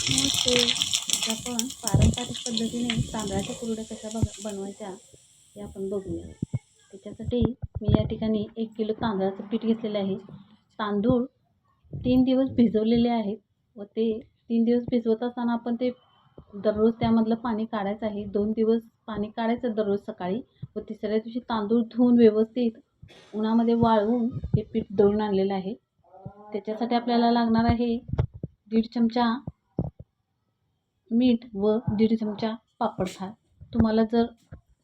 नमस्ते आपण पारंपरिक पद्धतीने तांदळाच्या कुरड्या कशा बघ बनवायच्या हे आपण बघूया. त्याच्यासाठी मी या ठिकाणी एक किलो तांदळाचं पीठ घेतलेलं आहे. तांदूळ तीन दिवस भिजवलेले आहेत व ते तीन दिवस भिजवत असताना आपण ते दररोज त्यामधलं पाणी काढायचं आहे. दोन दिवस पाणी काढायचं दररोज सकाळी व तिसऱ्या दिवशी तांदूळ धुवून व्यवस्थित उन्हामध्ये वाळवून हे पीठ दळून आणलेलं आहे. त्याच्यासाठी आपल्याला लागणार आहे दीड चमचा मीठ व दीड चमचा पापड खार तुम्हाला जर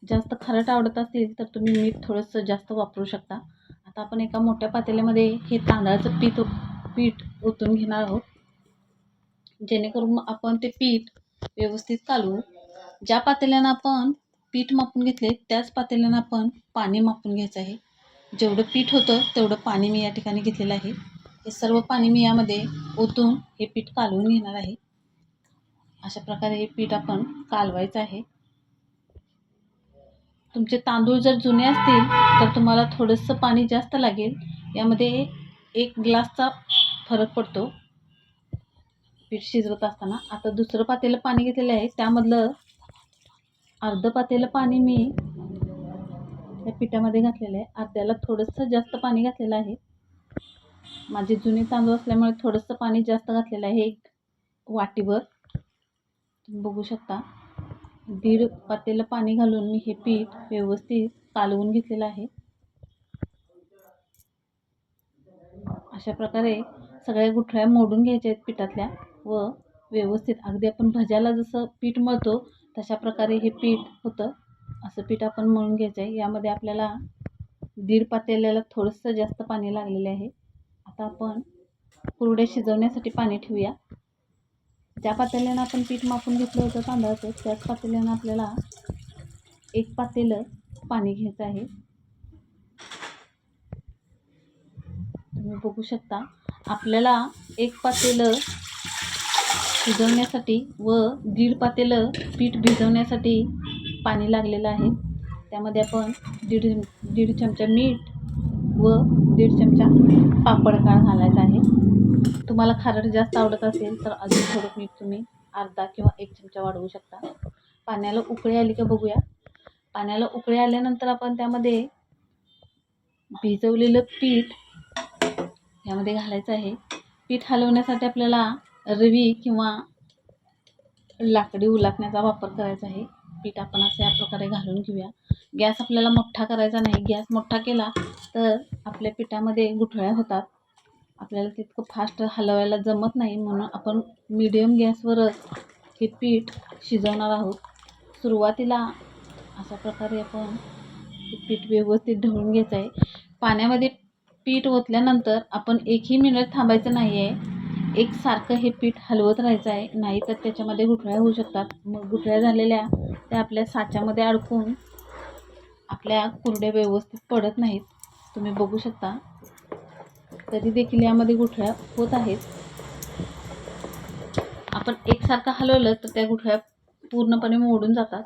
जास्त खारट आवडत असेल तर तुम्ही मीठ थोडंसं जास्त वापरू शकता. आता आपण एका मोठ्या पातेल्यामध्ये हे तांदळाचं पीठ पीठ ओतून घेणार आहोत. जेणेकरून आपण ते पीठ व्यवस्थित कालवू. ज्या पातेल्यानं आपण पीठ मापून घेतले त्याच पातेल्यानं आपण पाणी मापून घ्यायचं आहे. जेवढं पीठ होतं तेवढं पाणी मी या ठिकाणी घेतलेलं आहे. हे सर्व पाणी मी यामध्ये ओतून हे पीठ कालवून घेणार आहे. अशा प्रकारे हे पीठ आपण कालवायचं आहे. तुमचे तांदूळ जर जुने असतील तर तुम्हाला थोडंसं पाणी जास्त लागेल. यामध्ये एक ग्लासचा फरक पडतो. पीठ शिजवत असताना. आता दुसरं पातेलं पाणी घेतलेलं आहे. त्यामधलं अर्धं पातेलं पाणी मी त्या पिठामध्ये घातलेलं आहे. अर्ध्याला थोडंसं जास्त पाणी घातलेलं आहे. माझे जुने तांदूळ असल्यामुळे थोडंसं पाणी जास्त घातलेलं आहे एक वाटीभर बघू शकता. दीड पातेलं पाणी घालून मी हे पीठ व्यवस्थित कालवून घेतलेलं आहे. अशा प्रकारे सगळ्या गुठळ्या मोडून घ्यायच्या आहेत पिठातल्या व व्यवस्थित. अगदी आपण भज्याला जसं पीठ मळतो तशा प्रकारे हे पीठ होतं. असं पीठ आपण मळून घ्यायचं आहे. यामध्ये आपल्याला दीड पातेल्याला थोडंसं जास्त पाणी लागलेले आहे. आता आपण कुरड्या शिजवण्यासाठी पाणी ठेवूया. ज्या पातेल्यानं आपण पीठ मापून घेतलं होतं तांदळाचं. त्याच पातेल्यानं आपल्याला एक पातेलं पाणी घ्यायचं आहे. तुम्ही बघू शकता आपल्याला एक पातेलं शिजवण्यासाठी व दीड पातेलं पीठ भिजवण्यासाठी पाणी लागलेलं आहे. त्यामध्ये आपण दीड दीड चमचा मीठ व दीड चमचा पापड काळ घालायचा आहे. तुम्हाला खारट जास्त आवडत असेल तर अजून थोडं मीठ तुम्ही अर्धा किंवा एक चमचा वाढवू शकता. पाण्याला उकळी आली का बघूया. पाण्याला उकळी आल्यानंतर आपण त्यामध्ये भिजवलेलं पीठ यामध्ये घालायचं आहे. पीठ हलवण्यासाठी आपल्याला रवी किंवा लाकडी उलाटण्याचा वापर करायचा आहे. पीठ आपण असं या प्रकारे घालून घेऊया. गॅस आपल्याला मोठा करायचा नाही. गॅस मोठा केला तर आपल्या पिठामध्ये गुठळ्या होतात. आपल्याला तितकं फास्ट हलवायला जमत नाही म्हणून आपण मिडियम गॅसवरच हे पीठ शिजवणार आहोत. सुरुवातीला अशा प्रकारे आपण हे पीठ व्यवस्थित ढवळून घ्यायचं आहे. पाण्यामध्ये पीठ ओतल्यानंतर आपण एकही मिनिट थांबायचं नाही आहे एकसारखं हे पीठ हलवत राहायचं आहे. नाही तर त्याच्यामध्ये गुठळ्या होऊ शकतात. मग गुठळ्या झालेल्या त्या आपल्या साच्यामध्ये अडकून आपल्या कुरड्या व्यवस्थित पडत नाहीत. तुम्ही बघू शकता. तरी देखील यामध्ये गुठळ्या होत आहेत. आपण एकसारखं हलवलं तर त्या गुठळ्या पूर्णपणे मोडून जातात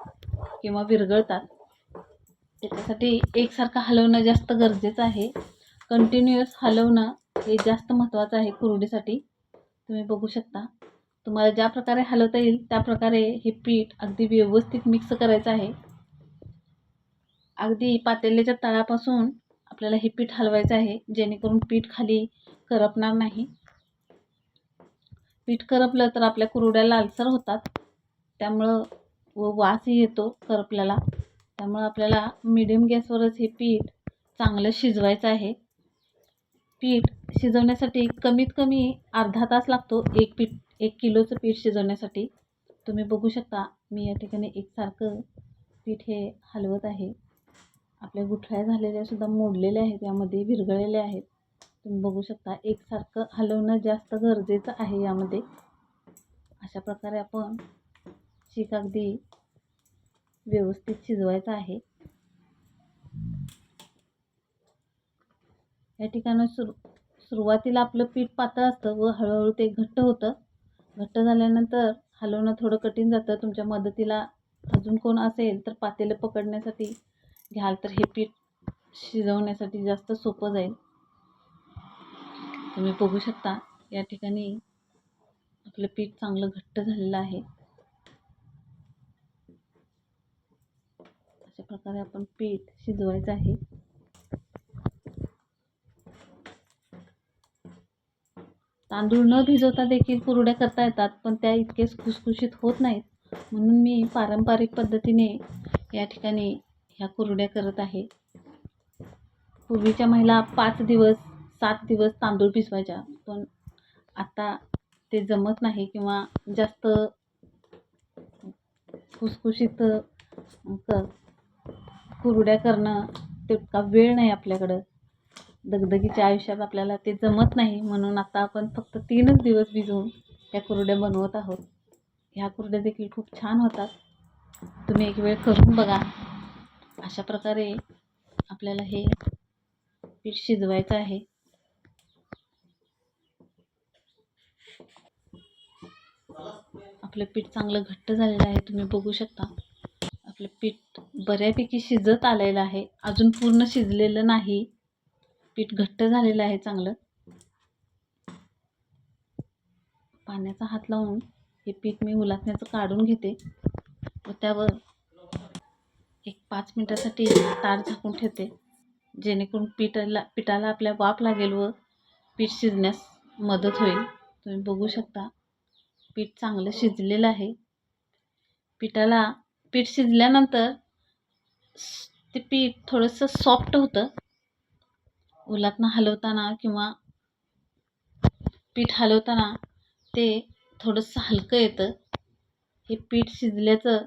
किंवा विरघळतात. त्याच्यासाठी एकसारखं हलवणं जास्त गरजेचं आहे. कंटिन्युअस हलवणं हे जास्त महत्त्वाचं आहे कुरडीसाठी. तुम्ही बघू शकता. तुम्हाला ज्या प्रकारे हलवता येईल त्या प्रकारे हे पीठ अगदी व्यवस्थित मिक्स करायचं आहे. अगदी पातेल्याच्या तळापासून आपल्याला हे पीठ हलवायचं आहे जेणेकरून पीठ खाली करपणार नाही. पीठ करपलं तर आपल्या कुरुड्या लालसर होतात. त्यामुळं व वासही येतो करपल्याला. त्यामुळं आपल्याला मिडियम गॅसवरच हे पीठ चांगलं शिजवायचं आहे. पीठ शिजवण्यासाठी कमीत कमी अर्धा तास लागतो एक पीठ एक किलोचं पीठ शिजवण्यासाठी. तुम्ही बघू शकता मी या ठिकाणी एकसारखं पीठ हे हलवत आहे. आपल्या गुठळ्या झालेल्या सुद्धा मोडलेल्या आहेत यामध्ये विरघळलेल्या आहेत. तुम्ही बघू शकता एकसारखं हलवणं जास्त गरजेचं आहे यामध्ये. अशा प्रकारे आपण चीक अगदी व्यवस्थित शिजवायचं आहे. या ठिकाणी सुरू सुरुवातीला आपलं पीठ पातळ असतं व हळूहळू ते घट्ट होतं. घट्ट झाल्यानंतर हलवणं थोडं कठीण जातं. तुमच्या मदतीला अजून कोण असेल तर पातेलं पकडण्यासाठी घ्याल तर हे पीठ शिजवण्यासाठी जास्त सोपं जाईल. तुम्ही बघू शकता या ठिकाणी आपलं पीठ चांगलं घट्ट झालेलं आहे. अशा प्रकारे आपण पीठ शिजवायचं आहे. तांदूळ न भिजवता देखील कुरड्या करता येतात पण त्या इतकेच खुसखुशीत होत नाहीत. म्हणून मी पारंपरिक पद्धतीने या ठिकाणी ह्या कुरड्या करत आहे. पूर्वीच्या महिला पाच दिवस सात दिवस तांदूळ भिजवायच्या पण आता ते जमत नाही किंवा जास्त खुसखुशीत क कुरड्या करणं तितका वेळ नाही आपल्याकडं. दगदगीच्या आयुष्यात आपल्याला ते जमत नाही. म्हणून आता आपण फक्त तीनच दिवस भिजवून ह्या कुरड्या बनवत आहोत. ह्या कुरड्या देखील खूप छान होतात. तुम्ही एक वेळ करून बघा. अशा प्रकारे आपल्याला हे पीठ शिजवायचं आहे. आपलं पीठ चांगलं घट्ट झालेलं आहे तुम्ही बघू शकता. आपलं पीठ बऱ्यापैकी शिजत आलेलं आहे. अजून पूर्ण शिजलेलं नाही. पीठ घट्ट झालेलं आहे चांगलं. पाण्याचा हात लावून हे पीठ मी उलाटण्याचं काढून घेते. व त्यावर एक पाच मिनटासाठी ताट झाकून ठेवते. जेणेकरून पिठाला पिठाला आपल्या वाफ लागेल व पीठ शिजण्यास मदत होईल. तुम्ही बघू शकता पीठ चांगलं शिजलेलं आहे. पिठाला पीठ शिजल्यानंतर ते पीठ थोडंसं सॉफ्ट होतं. उलातनं हलवताना किंवा पीठ हलवताना ते थोडंसं हलकं येतं. हे पीठ शिजल्याचं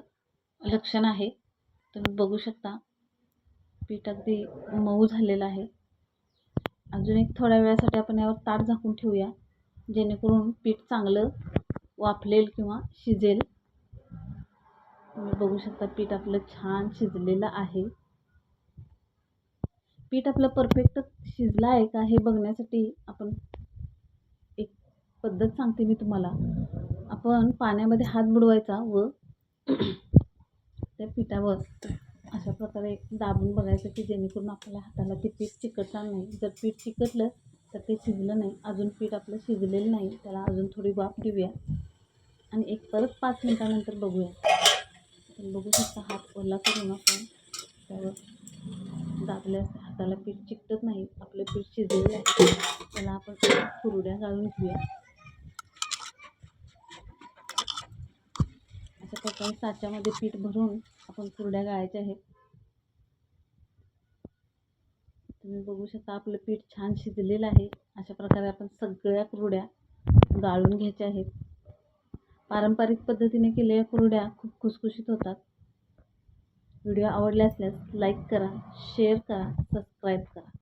लक्षण आहे. तुम्ही बघू शकता. पीठ अगदी मऊ झालेलं आहे. अजून एक थोड्या वेळासाठी आपण यावर ताट झाकून ठेवूया जेणेकरून पीठ चांगलं वाफलेल किंवा शिजेल. तुम्ही बघू शकता पीठ आपलं छान शिजलेलं आहे. पीठ आपलं परफेक्ट शिजलं आहे का हे बघण्यासाठी आपण एक पद्धत सांगते मी तुम्हाला. आपण पाण्यामध्ये हात बुडवायचा व त्या पिठावर अशा प्रकारे दाबून बघायचं की जेणेकरून आपल्या हाताला ते पीठ चिकटणार नाही. जर पीठ चिकटलं तर ते शिजलं नाही. अजून पीठ आपलं शिजलेलं नाही. त्याला अजून थोडी वाफ देऊया. आणि एक परत पाच मिनटानंतर बघूया. बघू शकता हात ओला करून आपण त्यावर दाबल्यास हाताला पीठ चिकटत नाही. आपलं पीठ शिजलेलं आहे. त्याला आपण कुरड्या घालून घेऊया. अशा प्रकारे साच्यामध्ये पीठ भरून आपण कुरड्या गाळायच्या आहेत. तुम्ही बघू शकता आपलं पीठ छान शिजलेलं आहे. अशा प्रकारे आपण सगळ्या कुरड्या गाळून घ्यायच्या आहेत. पारंपरिक पद्धतीने केलेल्या कुरड्या खूप खुसखुशीत होतात. व्हिडिओ आवडले असल्यास लाईक करा शेअर करा सबस्क्राईब करा.